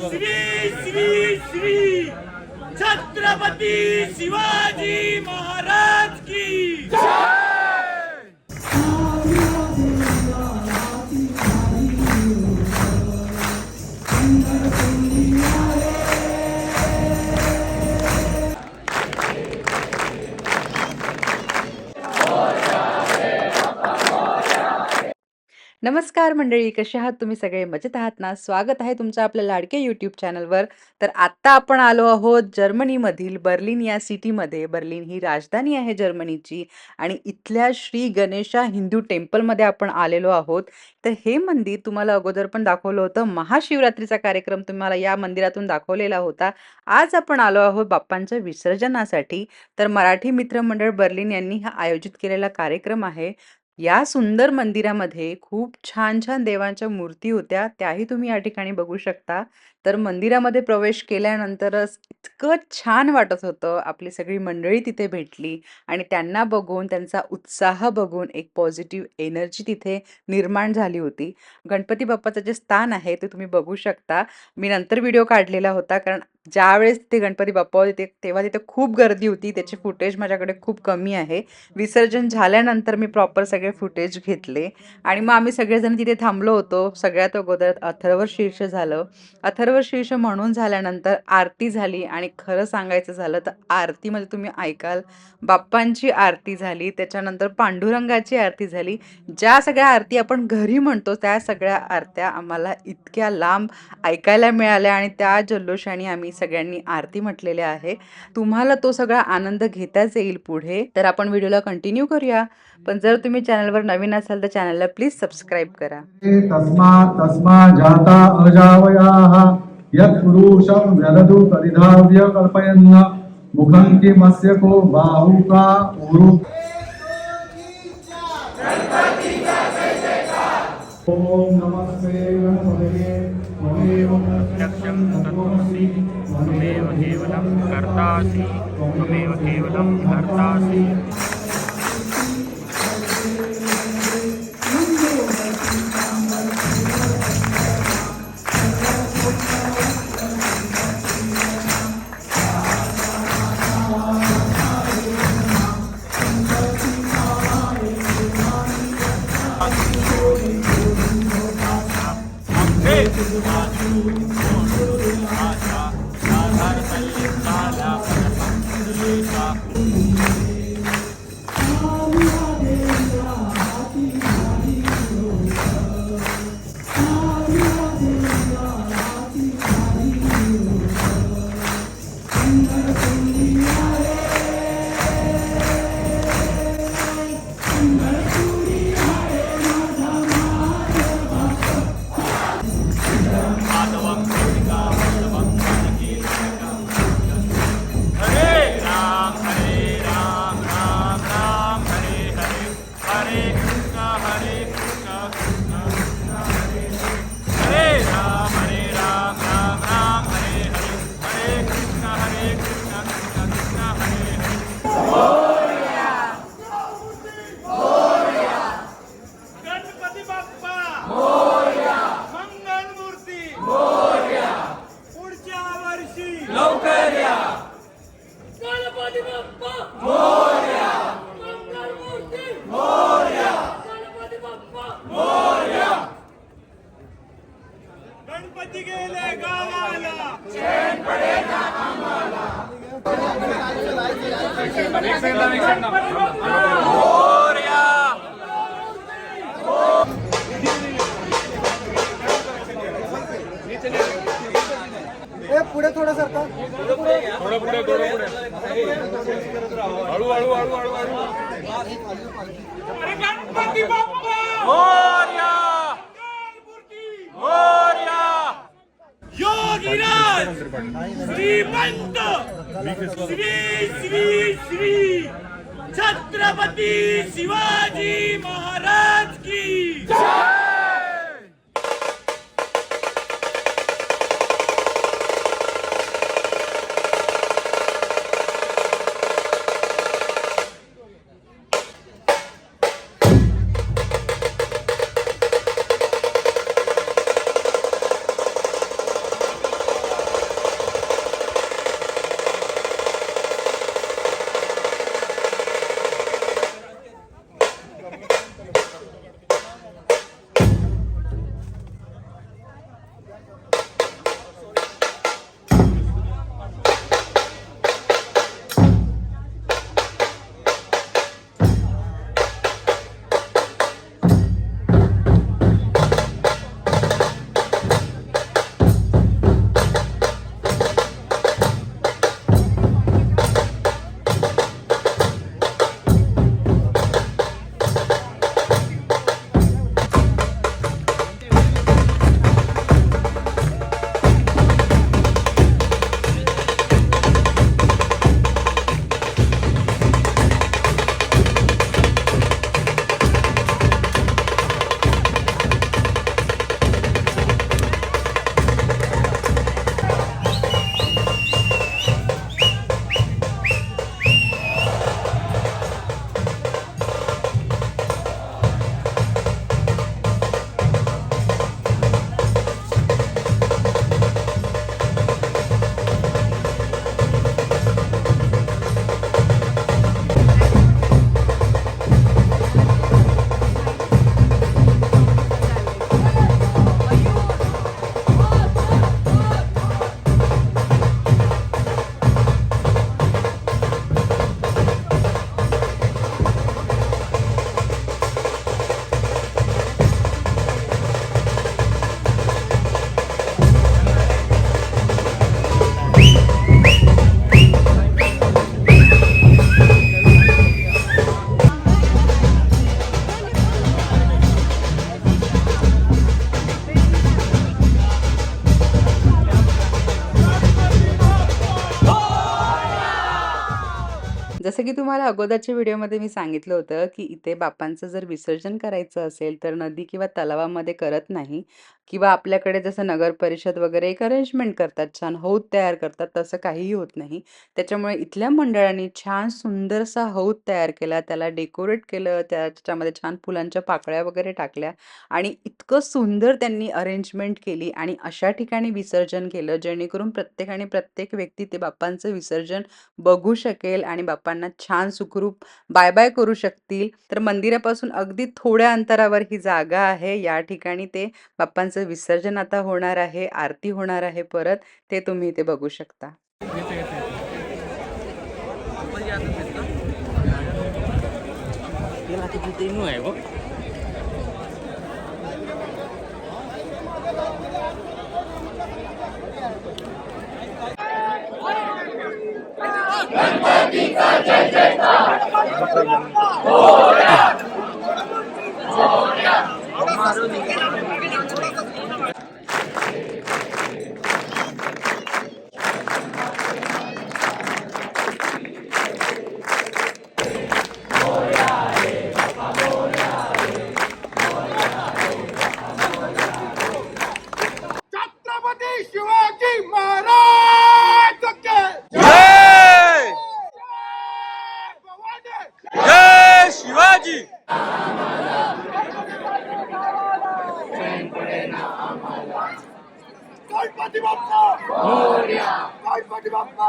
श्री श्री श्री छत्रपती शिवाजी महाराज की। नमस्कार मंडळी कसे आहात तुम्ही? सगळे मजेत आहात ना? स्वागत आहे तुमचं आपल्या लाडके यूट्यूब चॅनलवर तर आत्ता आपण आलो आहोत जर्मनीमधील बर्लिन या सिटीमध्ये. बर्लिन ही राजधानी आहे जर्मनीची आणि इथल्या श्री गणेशा हिंदू टेम्पलमध्ये आपण आलेलो आहोत. तर हे मंदिर तुम्हाला अगोदर पण दाखवलं होतं. महाशिवरात्रीचा कार्यक्रम तुम्हाला या मंदिरातून दाखवलेला होता. आज आपण आलो आहोत बाप्पांच्या विसर्जनासाठी. तर मराठी मित्रमंडळ बर्लिन यांनी हा आयोजित केलेला कार्यक्रम आहे. या सुंदर मंदिरामध्ये खूप छान छान देवांच्या मूर्ती होत्या. त्याही तुम्ही या ठिकाणी बघू शकता. तर मंदिरामध्ये प्रवेश केल्यानंतरच इतकं छान वाटत होतं. आपली सगळी मंडळी तिथे भेटली आणि त्यांना बघून त्यांचा उत्साह बघून एक पॉझिटिव्ह एनर्जी तिथे निर्माण झाली होती. गणपती बाप्पाचं जे स्थान आहे ते तुम्ही बघू शकता. मी नंतर व्हिडिओ काढलेला होता कारण ज्यावेळेस तिथे गणपती बाप्पा होते ते- तेव्हा तिथे खूप गर्दी होती. त्याचे फुटेज माझ्याकडे खूप कमी आहे. विसर्जन झाल्यानंतर मी प्रॉपर सगळे फुटेज घेतले. आणि मग आम्ही सगळेजण तिथे थांबलो होतो. सगळ्यात अगोदर अथर्व शीर्ष झालं. अथर्व शीर्ष म्हणून झाल्यानंतर आरती झाली. आणि खरं सांगायचं झालं तर आरतीमध्ये तुम्ही ऐकाल बाप्पांची आरती झाली. त्याच्यानंतर पांडुरंगाची आरती झाली. ज्या सगळ्या आरती आपण घरी म्हणतो त्या सगळ्या आरत्या आम्हाला इतक्या लांब ऐकायला मिळाल्या. आणि त्या जल्लोषाने आम्ही सगळ्यांनी आरती म्हटलेल्या आहे. तुम्हाला तो सगळा आनंद घेताच येईल पुढे. तर आपण व्हिडिओला कंटिन्यू करूया. पण जर तुम्ही चॅनलवर नवीन असाल तर चॅनलला प्लीज सबस्क्राईब करा. तस्मात् तस्मा जाता अजावयाः यत्पुरुषं व्यदतु परिधाव्य कल्पयन् मुखं किमस्य को बाहुका ऊरु ॐ नमस्ते गणपतये। त्वमेव लक्ष्यं तत्त्वमसि त्वमेव केवलं कर्तासि त्वमेव केवलं भर्तासि गेले गावाला. गणपती बाप्पा अरे गणपती बाप्पा! मोरया! मोरया! योगीराज श्रीमंत श्री श्री श्री छत्रपती शिवाजी महाराज की जसं की तुम्हाला अगोदरच्या व्हिडिओमध्ये मी सांगितलं होतं, की इथे बाप्पांचं जर विसर्जन करायचं असेल, तर नदी किंवा तलावामध्ये करत नाही. किंवा आपल्याकडे जसं नगर परिषद वगैरे एक अरेंजमेंट करतात, छान हौद तयार करतात, तसं काहीही होत नाही. त्याच्यामुळे इथल्या मंडळांनी छान सुंदरसा हौद तयार केला, त्याला डेकोरेट केलं, त्याच्यामध्ये छान फुलांच्या पाकळ्या वगैरे टाकल्या आणि इतकं सुंदर त्यांनी अरेंजमेंट केली आणि अशा ठिकाणी विसर्जन केलं, जेणेकरून प्रत्येकाने प्रत्येक व्यक्ती ते बाप्पांचं विसर्जन बघू शकेल आणि बाप्पांना छान सुखरूप बाय-बाय करू शकतील. तर मंदिरापासून अगदी थोड्या अंतरावर ही जागा आहे. या ठिकाणी ते बाप्पांचं विसर्जन आता होणार आहे, आरती होणार आहे परत. ते तुम्ही इथे बघू शकता. Dia गणपती बाप्पा गणपती बाप्पा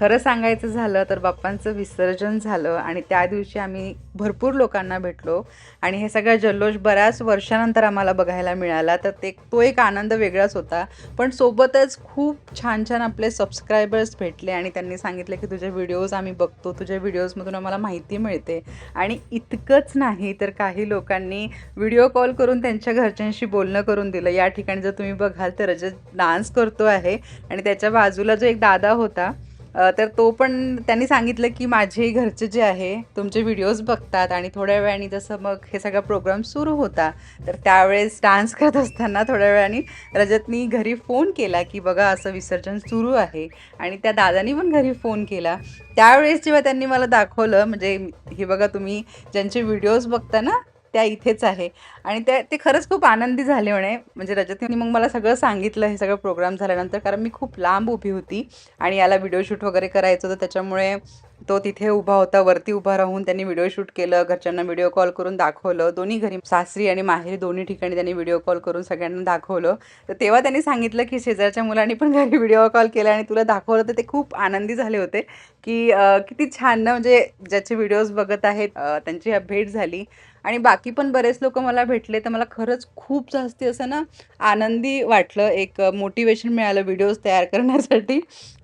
खरं सांगायचं झालं तर बाप्पांचं विसर्जन झालं आणि त्या दिवशी आम्ही भरपूर लोकांना भेटलो. आणि हे सगळा जल्लोष बऱ्याच वर्षानंतर आम्हाला बघायला मिळाला. तर ते तो एक आनंद वेगळाच होता. पण सोबतच खूप छान छान आपले सबस्क्रायबर्स भेटले आणि त्यांनी सांगितले की तुझे व्हिडिओज आम्ही बघतो. तुझ्या व्हिडिओजमधून आम्हाला माहिती मिळते. आणि इतकंच नाही तर काही लोकांनी व्हिडिओ कॉल करून त्यांच्या घरच्यांशी बोलणं करून दिलं. या ठिकाणी जर तुम्ही बघाल तर रजत डान्स करतो आहे. आणि त्याच्या बाजूला जो एक दादा होता तर तो पण त्यांनी सांगितलं की माझे घरचे जे आहे तुमचे व्हिडिओज बघतात आणि थोड्या वेळाने जसं मग हे सगळा प्रोग्राम सुरू होता तर त्यावेळेस डान्स करत असताना थोड्या वेळाने रजतनी घरी फोन केला की बघा असं विसर्जन सुरू आहे आणि त्या दादानी पण घरी फोन केला. त्यावेळेस जेव्हा त्यांनी मला दाखवलं म्हणजे हे बघा तुम्ही ज्यांचे व्हिडिओज बघता ना त्या इथेच आहे. आणि त्या ते खरंच खूप आनंदी झाले म्हणे. म्हणजे रजतनी मग मला सगळं सांगितलं हे सगळं प्रोग्राम झाल्यानंतर. कारण मी खूप लांब उभी होती आणि याला व्हिडिओ शूट वगैरे करायचं होतं. त्याच्यामुळे तो तिथे उभा होता. वरती उभा राहून त्यांनी व्हिडिओ शूट केलं. घरच्यांना व्हिडिओ कॉल करून दाखवलं. दोन्ही घरी सासरी आणि माहेरी दोन्ही ठिकाणी त्यांनी व्हिडिओ कॉल करून सगळ्यांना दाखवलं. तर तेव्हा त्यांनी सांगितलं की शेजारच्या मुलांनी पण घरी व्हिडिओ कॉल केला आणि तुला दाखवलं. तर ते खूप आनंदी झाले होते की किती छान ना. म्हणजे ज्याचे व्हिडिओज बघत आहेत त्यांची भेट झाली. आणि बाकी पण बरेच लोक मला भेटले तर मला खरंच खूप जास्ती असं ना आनंदी वाटलं एक मोटिवेशन मिळालं व्हिडिओज तयार करण्यासाठी.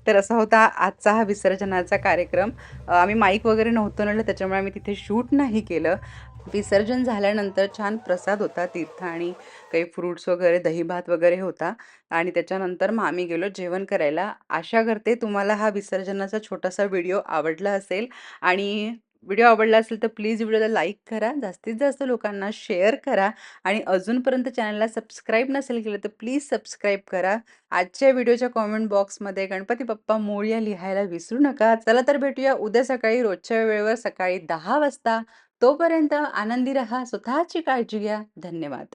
तर असा होता आजचा हा विसर्जनाचा कार्यक्रम. आम्ही माईक वगैरे नव्हतं नेलं त्याच्यामुळे आम्ही तिथे शूट नाही केलं. विसर्जन झाल्यानंतर छान प्रसाद होता तीर्थ आणि काही फ्रूट्स वगैरे दही भात वगैरे होता. आणि त्याच्यानंतर मग आम्ही गेलो जेवण करायला. आशा करते तुम्हाला हा विसर्जनाचा छोटासा व्हिडिओ आवडला असेल. आणि व्हिडिओ आवडला असेल तर प्लीज व्हिडिओला लाईक करा जास्तीत जास्त लोकांना शेअर करा आणि अजूनपर्यंत चॅनलला सबस्क्राईब नसेल केलं तर प्लीज सबस्क्राईब करा. आजच्या व्हिडिओच्या कॉमेंट बॉक्समध्ये गणपती बाप्पा मोळ्या लिहायला विसरू नका. चला तर भेटूया उद्या सकाळी रोजच्या वेळेवर सकाळी दहा वाजता. तोपर्यंत आनंदी रहा स्वतःची काळजी घ्या. धन्यवाद.